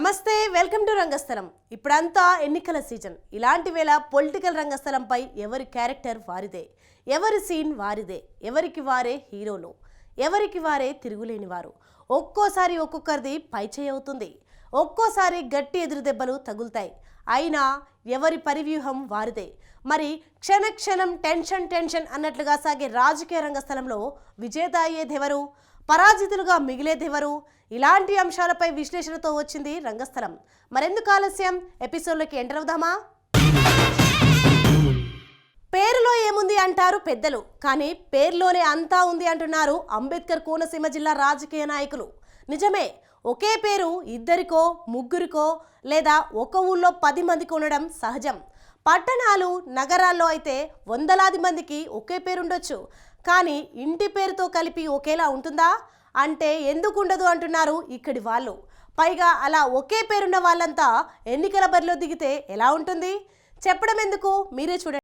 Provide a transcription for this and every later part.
నమస్తే welcome to రంగస్థలం. ఇప్పుడంతా ఎన్నికల సీజన్. ఇలాంటి వేళ పొలిటికల్ రంగస్థలంపై ఎవరి క్యారెక్టర్ వారిదే? ఎవరి సీన్ వారిదే? ఎవరికి వారే హీరోలు? ఎవరికి వారే తిరుగులేని వారు? ఒక్కోసారి ఒక్కొక్కరిది పైచేయి అవుతుంది. ఒక్కోసారి గట్టి ఎదురు దెబ్బలు తగులుతాయి. అయినా ఎవరి పరివ్యూహం వారిదే? మరి క్షణ క్షణం టెన్షన్ టెన్షన్ అన్నట్లుగా సాగే రాజకీయ రంగస్థలంలో విజేత అయ్యేదెవరు పరాజితులుగా మిగిలేదెవరు? ఇలాంటి అంశాలపై విశ్లేషణతో వచ్చింది రంగస్థలం. మరెందుకు ఆలస్యం? ఎపిసోడ్లోకి ఎంటర్ అవుదామా? పేరులో ఏముంది అంటారు పెద్దలు. కానీ పేరులోనే అంతా ఉంది అంటున్నారు అంబేద్కర్ కోనసీమ జిల్లా రాజకీయ నాయకులు. నిజమే ఒకే పేరు ఇద్దరికో ముగ్గురికో లేదా ఒక ఊళ్ళో పది మందికి ఉండడం సహజం. పట్టణాలు నగరాల్లో అయితే వందలాది మందికి ఒకే పేరు ఉండొచ్చు కానీ ఇంటి పేరుతో కలిపి ఒకేలా ఉంటుందా? అంటే ఎందుకు ఉండదు అంటున్నారు ఇక్కడి వాళ్ళు. పైగా అలా ఒకే పేరున్న వాళ్ళంతా ఎన్నికల బరిలో దిగితే ఎలా ఉంటుంది? చెప్పడం ఎందుకు మీరే చూడండి.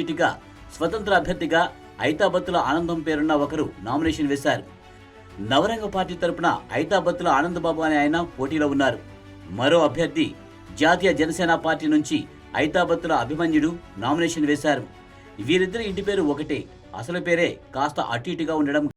ఇటుగా స్వతంత్ర అభ్యర్థిగా ఐతాబత్తుల ఆనందం పేరున్న ఒకరు నామినేషన్ వేశారు. నవరంగ పార్టీ తరపున ఐతాబత్తుల ఆనందబాబు అనే ఆయన పోటీలో ఉన్నారు. మరో అభ్యర్థి జాతీయ జనసేన పార్టీ నుంచి ఐతాబత్తుల అభిమన్యుడు నామినేషన్ వేశారు. వీరిద్దరి ఇంటి పేరు ఒకటే. అసలు పేరే కాస్త అటు ఇటుగా ఉండడం